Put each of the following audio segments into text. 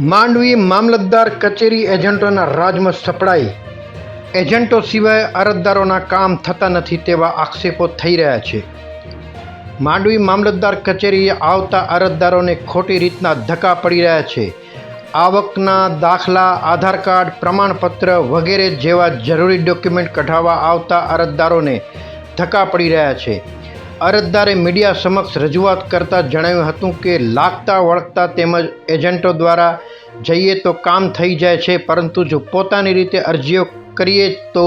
માંડવી મામલતદાર કચેરી એજન્ટોના રાજમાં સપડાઈ. એજન્ટો સિવાય અરજદારોના કામ થતા નથી તેવા આક્ષેપો થઈ રહ્યા છે. માંડવી મામલતદાર કચેરીએ આવતા અરજદારોને ખોટી રીતના ધક્કા પડી રહ્યા છે. આવકના દાખલા, આધાર કાર્ડ, પ્રમાણપત્ર વગેરે જેવા જરૂરી ડોક્યુમેન્ટ કઢાવવા આવતા અરજદારોને ધક્કા પડી રહ્યા છે. અરજદારે મીડિયા સમક્ષ રજૂઆત કરતાં જણાવ્યું હતું કે લાગતા વળગતા તેમજ એજન્ટો દ્વારા જઈએ તો કામ થઈ જાય છે, પરંતુ જો પોતાની રીતે અરજીઓ કરીએ તો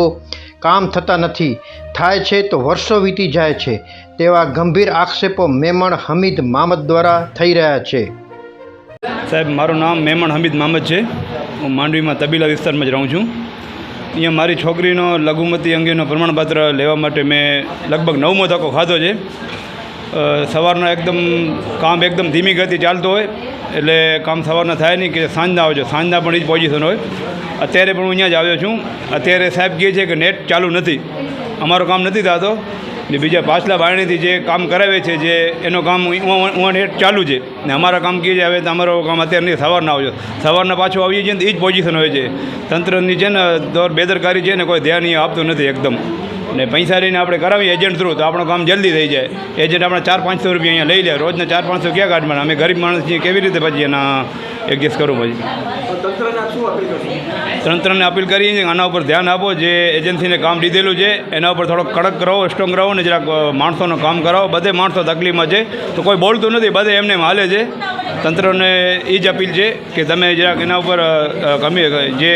કામ થતા નથી. થાય છે તો વર્ષો વીતી જાય છે, તેવા ગંભીર આક્ષેપો મેમણ હમીદ મામદ દ્વારા થઈ રહ્યા છે. સાહેબ, મારું નામ મેમણ હમીદ મામદ છે. હું માંડવીમાં તબીલા વિસ્તારમાં જ રહું છું. અહીંયા મારી છોકરીનો લઘુમતી અંગેનો પ્રમાણપત્ર લેવા માટે મેં લગભગ નવમો ધક્કો ખાધો છે. સવારનો એકદમ કામ એકદમ ધીમી ગતિ ચાલતો હોય, એટલે કામ સવારના થાય નહીં કે સાંજના આવજો. સાંજના પણ એ જ પોઝિશન હોય. અત્યારે પણ હું અહીંયા જ આવ્યો છું. અત્યારે સાહેબ કહે છે કે નેટ ચાલુ નથી. અમારું કામ નથી થતો. ને બીજા પાછલા બારણીથી જે કામ કરાવે છે, જે એનો કામ ઉવા હેઠ ચાલુ છે. ને અમારા કામ કહે છે, હવે તમારો કામ અત્યારે નહીં, સવારના આવજો. સવારના પાછું આવીએ છીએ ને એ જ પોઝિશન હોય છે. તંત્રની છે ને, દોર બેદરકારી છે ને, કોઈ ધ્યાન એ આપતું નથી એકદમ. ને પૈસા લઈને આપણે કરાવીએ એજન્ટ થ્રુ તો આપણું કામ જલ્દી થઈ જાય. એજન્ટ આપણે ચાર પાંચસો રૂપિયા અહીંયા લઈ લે. રોજના ચાર પાંચસો ક્યાં કાઢવાના? અમે ગરીબ માણસ છીએ, કેવી રીતે પછી એના એડજસ્ટ કરવું પછી? તંત્રને અપીલ કરીએ છીએ કે આના ઉપર ધ્યાન આપો. જે એજન્સીને કામ લીધેલું છે, એના ઉપર થોડોક કડક રહો, સ્ટ્રોંગ રહો ને જરાક માણસોનું કામ કરાવો. બધે માણસો તકલીફમાં છે. તો કોઈ બોલતું નથી, બધે એમને એમ હાલે છે. તંત્રને એ જ અપીલ છે કે તમે જરાક એના ઉપર કમી જે,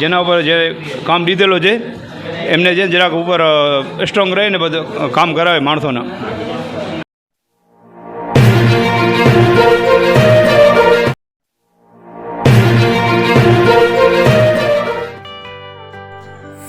જેના ઉપર જે કામ લીધેલો છે, એમને જે જરાક ઉપર સ્ટ્રોંગ રહે ને બધું કામ કરાવે માણસોના.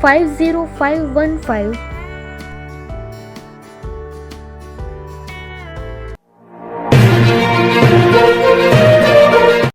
50515